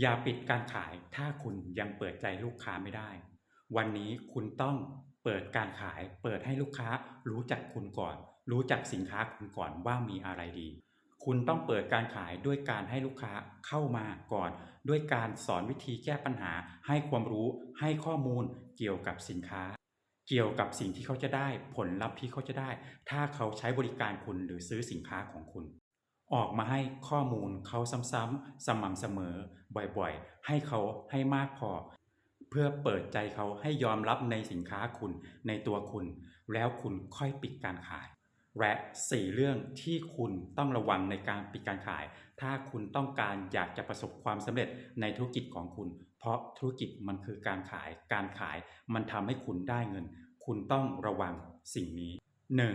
อย่าปิดการขายถ้าคุณยังเปิดใจลูกค้าไม่ได้ วันนี้คุณต้องเปิดการขาย เปิดให้ลูกค้ารู้จักคุณก่อน รู้จักสินค้าคุณก่อนว่ามีอะไรดี คุณต้องเปิดการขายด้วยการให้ลูกค้าเข้ามาก่อน ด้วยการสอนวิธีแก้ปัญหา ให้ความรู้ให้ข้อมูลเกี่ยวกับสินค้า เกี่ยวกับสิ่งที่เขาจะได้ ผลลัพธ์ที่เขาจะได้ ถ้าเขาใช้บริการคุณหรือซื้อสินค้าของคุณ ออกมาให้ข้อมูลเขาซ้ำๆสม่ำเสมอบ่อยๆ ให้เขาให้มากพอ เพื่อเปิดใจเขาให้ยอมรับในสินค้าคุณในตัวคุณ แล้วคุณค่อยปิดการขาย และ 4 เรื่องที่คุณต้องระวังในการปิดการขาย ถ้าคุณต้องการอยากจะประสบความสำเร็จในธุรกิจของคุณ เพราะธุรกิจมันคือการขายการขายมันทำให้คุณได้เงิน คุณต้องระวังสิ่งนี้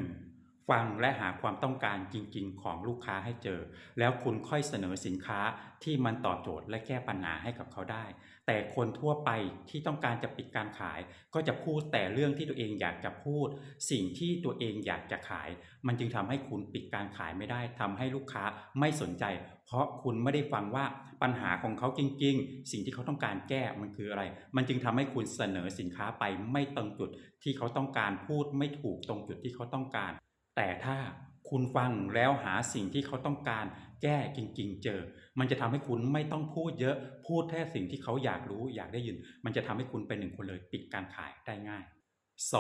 1. ฟังและหาความต้องการจริง ๆ ของลูกค้าให้เจอ แล้วคุณค่อยเสนอสินค้าที่มันตอบโจทย์และแก้ปัญหาให้กับเขาได้ แต่คนทั่วไปที่ต้องการจะปิดการขาย ก็จะพูดแต่เรื่องที่ตัวเองอยากจะพูด สิ่งที่ตัวเองอยากจะขาย มันจึงทำให้คุณปิดการขายไม่ได้ทำให้ลูกค้าไม่สนใจ เพราะคุณไม่ได้ฟังว่าปัญหาของเขาจริง ๆ สิ่งที่เขาต้องการแก้มันคืออะไร มันจึงทำให้คุณเสนอสินค้าไปไม่ตรงจุดที่เขาต้องการพูดไม่ถูกตรงจุดที่เขาต้องการ แต่ถ้าคุณฟังแล้วหาสิ่งที่เขาต้องการแก้จริง ๆ เจอ มันจะทำให้คุณไม่ต้องพูดเยอะ พูดแค่สิ่งที่เขาอยากรู้อยากได้ยิน มันจะทำให้คุณเป็นหนึ่งคนเลยปิดการขายได้ง่าย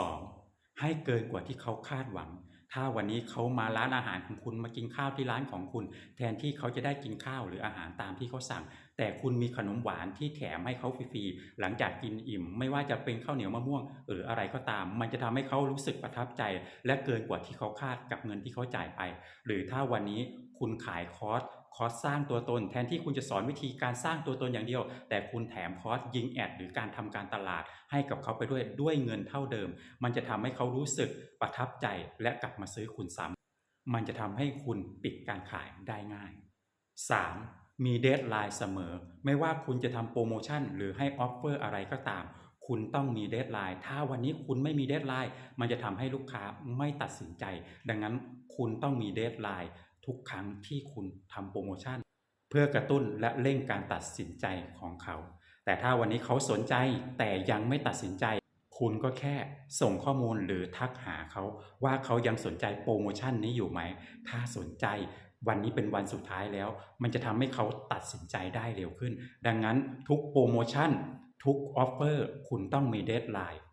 2. ให้เกินกว่าที่เขาคาดหวัง ถ้าวันนี้เขามาร้านอาหารของคุณมากินข้าวที่ร้านของคุณ แทนที่เขาจะได้กินข้าวหรืออาหารตามที่เขาสั่ง แต่คุณมีขนมหวานที่แถมให้เขาฟรีๆหลังจากกินอิ่ม ไม่ว่าจะเป็นข้าวเหนียวมะม่วง หรืออะไรก็ตาม มันจะทำให้เขารู้สึกประทับใจ และเกินกว่าที่เขาคาดกับเงินที่เขาจ่ายไป หรือถ้าวันนี้คุณขายคอร์สคอร์สสร้างตัวตน แทนที่คุณจะสอนวิธีการสร้างตัวตนอย่างเดียว แต่คุณแถมคอร์สยิงแอดหรือการทำการตลาดให้กับเขาไปด้วยด้วยเงินเท่าเดิม มันจะทำให้เขารู้สึกประทับใจและกลับมาซื้อคุณซ้ำมันจะทำให้คุณปิดการขายได้ง่าย 3. มีเดทไลน์เสมอ ไม่ว่าคุณจะทำโปรโมชั่นหรือให้ออฟเฟอร์อะไรก็ตาม คุณต้องมีเดทไลน์ถ้าวันนี้คุณไม่มีเดทไลน์มันจะทำให้ลูกค้าไม่ตัดสินใจ ดังนั้นคุณต้องมีเดทไลน์ทุกครั้งที่คุณทำโปรโมชั่น เพื่อกระตุ้นและเร่งการตัดสินใจของเขา แต่ถ้าวันนี้เขาสนใจแต่ยังไม่ตัดสินใจ คุณก็แค่ส่งข้อมูลหรือทักหาเขาว่าเขายังสนใจโปรโมชั่นนี้อยู่ไหม ถ้าสนใจวันนี้เป็นวันสุดท้ายแล้ว มันจะทำให้เขาตัดสินใจได้เร็วขึ้น ดังนั้นทุกโปรโมชั่น ทุกออฟเฟอร์คุณต้องมีเดทไลน์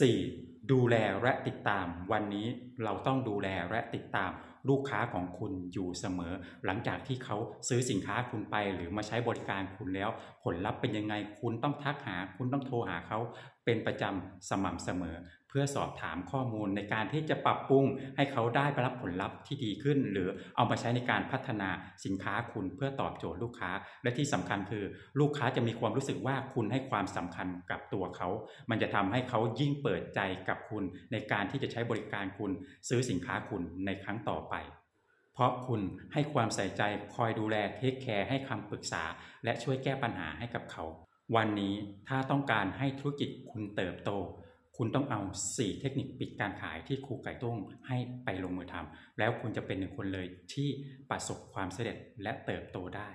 4. ดูแลและติดตาม วันนี้เราต้องดูแลและติดตาม ลูกค้าของคุณอยู่เสมอ หลังจากที่เขาซื้อสินค้าคุณไป หรือมาใช้บริการคุณแล้ว ผลลัพธ์เป็นยังไงคุณต้องทักหา คุณต้องโทรหาเขาเป็นประจำสม่ำเสมอ เพื่อสอบถามข้อมูลในการที่จะปรับปรุงให้เขาได้รับผลลัพธ์ที่ดีขึ้น หรือเอามาใช้ในการพัฒนาสินค้าคุณเพื่อตอบโจทย์ลูกค้า และที่สำคัญคือ ลูกค้าจะมีความรู้สึกว่าคุณให้ความสำคัญกับตัวเขา มันจะทำให้เขายิ่งเปิดใจกับคุณ ในการที่จะใช้บริการคุณซื้อสินค้าคุณในครั้งต่อไปเพราะคุณให้ความใส่ใจคอยดูแลเทคแคร์ให้คำปรึกษา และช่วยแก้ปัญหาให้กับเขา วันนี้ถ้าต้องการให้ธุรกิจคุณเติบโต คุณต้องเอา 4 เทคนิคปิดการขายที่ครูไก่ต้งให้ไปลงมือทำแล้วคุณจะเป็นหนึ่งคนเลยที่ประสบความสำเร็จและเติบโตได้